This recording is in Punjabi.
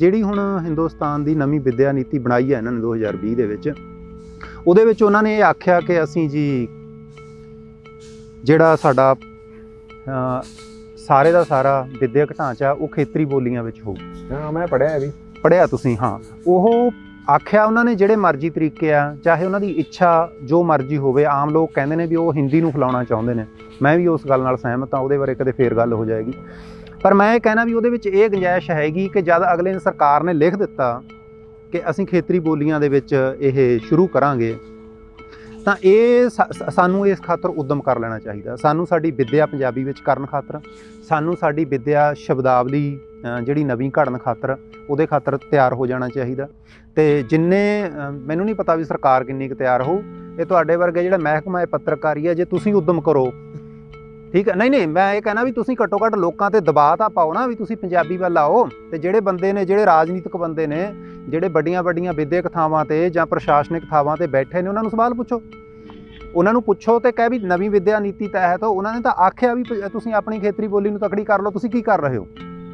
ਜਿਹੜੀ ਹੁਣ ਹਿੰਦੁਸਤਾਨ ਦੀ ਨਵੀਂ ਵਿਦਿਆ ਨੀਤੀ ਬਣਾਈ ਹੈ ਇਹਨਾਂ ਨੇ 2020 ਦੇ ਵਿੱਚ ਉਹਦੇ ਵਿੱਚ ਉਹਨਾਂ ਨੇ ਇਹ ਆਖਿਆ ਕਿ ਅਸੀਂ ਜੀ ਜਿਹੜਾ ਸਾਡਾ ਸਾਰੇ ਦਾ ਸਾਰਾ ਵਿਦਿਅਕ ਢਾਂਚਾ ਉਹ ਖੇਤਰੀ ਬੋਲੀਆਂ ਵਿੱਚ ਹੋਊ। ਹਾਂ ਮੈਂ ਪੜਿਆ ਹੈ ਵੀ। ਪੜਿਆ ਤੁਸੀਂ ਹਾਂ। ਉਹ ਆਖਿਆ ਉਹਨਾਂ ਨੇ ਜਿਹੜੇ ਮਰਜ਼ੀ ਤਰੀਕੇ ਆ ਚਾਹੇ ਉਹਨਾਂ ਦੀ ਇੱਛਾ ਜੋ ਮਰਜ਼ੀ ਹੋਵੇ ਆਮ ਲੋਕ ਕਹਿੰਦੇ ਨੇ ਵੀ ਉਹ ਹਿੰਦੀ ਨੂੰ ਫੈਲਾਉਣਾ ਚਾਹੁੰਦੇ ਨੇ। ਮੈਂ ਵੀ ਉਸ ਗੱਲ ਨਾਲ ਸਹਿਮਤ ਹਾਂ ਉਹਦੇ ਬਾਰੇ ਕਦੇ ਫੇਰ ਗੱਲ ਹੋ ਜਾਏਗੀ। ਪਰ ਮੈਂ ਇਹ ਕਹਿਣਾ ਵੀ ਉਹਦੇ ਵਿੱਚ ਇਹ ਗੁੰਜਾਇਸ਼ ਹੈਗੀ ਕਿ ਜਦ ਅਗਲੇ ਨੇ ਸਰਕਾਰ ਨੇ ਲਿਖ ਦਿੱਤਾ ਕਿ ਅਸੀਂ ਖੇਤਰੀ ਬੋਲੀਆਂ ਦੇ ਵਿੱਚ ਇਹ ਸ਼ੁਰੂ ਕਰਾਂਗੇ, ਤਾਂ ਇਹ ਸਾਨੂੰ ਇਸ ਖਾਤਰ ਉਦਮ ਕਰ ਲੈਣਾ ਚਾਹੀਦਾ। ਸਾਨੂੰ ਸਾਡੀ ਵਿੱਦਿਆ ਪੰਜਾਬੀ ਵਿੱਚ ਕਰਨ ਖਾਤਰ, ਸਾਨੂੰ ਸਾਡੀ ਵਿੱਦਿਆ ਸ਼ਬਦਾਵਲੀ ਜਿਹੜੀ ਨਵੀਂ ਘੜਨ ਖਾਤਰ, ਉਹਦੇ ਖਾਤਰ ਤਿਆਰ ਹੋ ਜਾਣਾ ਚਾਹੀਦਾ। ਤੇ ਜਿੰਨੇ ਮੈਨੂੰ ਨਹੀਂ ਪਤਾ ਵੀ ਸਰਕਾਰ ਕਿੰਨੀ ਕੁ ਤਿਆਰ ਹੋ ਇਹ ਤੁਹਾਡੇ ਵਰਗੇ ਜਿਹੜਾ ਮਹਿਕਮਾ ਹੈ, ਪੱਤਰਕਾਰੀ ਹੈ, ਜੇ ਤੁਸੀਂ ਉਦਮ ਕਰੋ ਠੀਕ ਹੈ? ਨਹੀਂ ਨਹੀਂ, ਮੈਂ ਇਹ ਕਹਿਣਾ ਵੀ ਤੁਸੀਂ ਘੱਟੋ ਘੱਟ ਲੋਕਾਂ ਤੇ ਦਬਾਅ ਤਾਂ ਪਾਓ ਨਾ ਵੀ ਤੁਸੀਂ ਪੰਜਾਬੀ ਵੱਲ ਆਓ ਤੇ ਜਿਹੜੇ ਬੰਦੇ ਨੇ, ਜਿਹੜੇ ਰਾਜਨੀਤਿਕ ਬੰਦੇ ਨੇ, ਜਿਹੜੇ ਵੱਡੀਆਂ ਵੱਡੀਆਂ ਵਿਦਿਅਕ ਥਾਵਾਂ ਤੇ ਜਾਂ ਪ੍ਰਸ਼ਾਸਨਿਕ ਥਾਵਾਂ ਤੇ ਬੈਠੇ ਨੇ, ਉਹਨਾਂ ਨੂੰ ਸਵਾਲ ਪੁੱਛੋ। ਉਹਨਾਂ ਨੂੰ ਪੁੱਛੋ ਤੇ ਕਹਿ ਵੀ ਨਵੀਂ ਵਿਦਿਆ ਨੀਤੀ ਤਹਿਤ ਉਹਨਾਂ ਨੇ ਤਾਂ ਆਖਿਆ ਵੀ ਤੁਸੀਂ ਆਪਣੀ ਖੇਤਰੀ ਬੋਲੀ ਨੂੰ ਤਕੜੀ ਕਰ ਲਓ, ਤੁਸੀਂ ਕੀ ਕਰ ਰਹੇ ਹੋ?